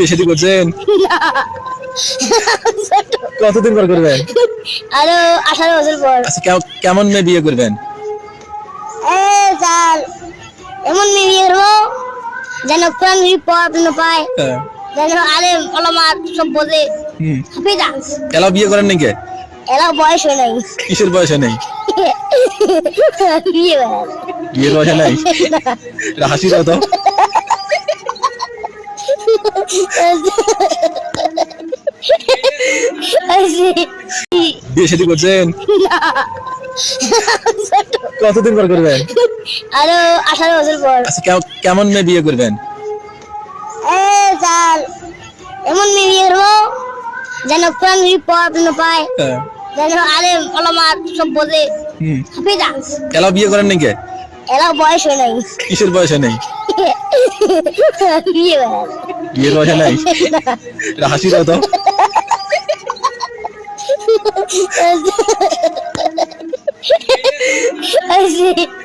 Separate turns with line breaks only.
বিয়ে শাদী করছেন? কতদিন পর করবেন?
আরও আঠারো বছর পর।
আচ্ছা কেমন মেয়ে বিয়ে করবেন?
এমন মেয়ে বিয়ে করব যেন কোরআন শরীফ পায়
হ্যাঁ।
যেন আলেম ওলামা সব। হাফিজা
এলা বিয়ে করেন নাকি?
এরা বয়স হয়ে নাই।
কিসের বয়সে নেই?
বিয়ে।
বিয়ের নাই? হাসি তো বিয়ে শাদী করছেন? কতদিন পর করবেন?
আরও আঠারো বছর পর।
আচ্ছা কেমন মেয়ে বিয়ে করবেন?
এমন মেয়ে বিয়ে করব যেন কোরআন শরীফ পড়াশোনা পায়
হ্যাঁ।
যেন আলেম ওলামা সব বোঝে।
হুম।
হাফিজা
এলা বিয়ে করেন নাকি?
এরা বয়স হয়ে নাই।
কিসের বয়সে নেই?
বিয়ে করার।
বিয়ের বয়সে নাই এটা হাসি দাও তো
Así.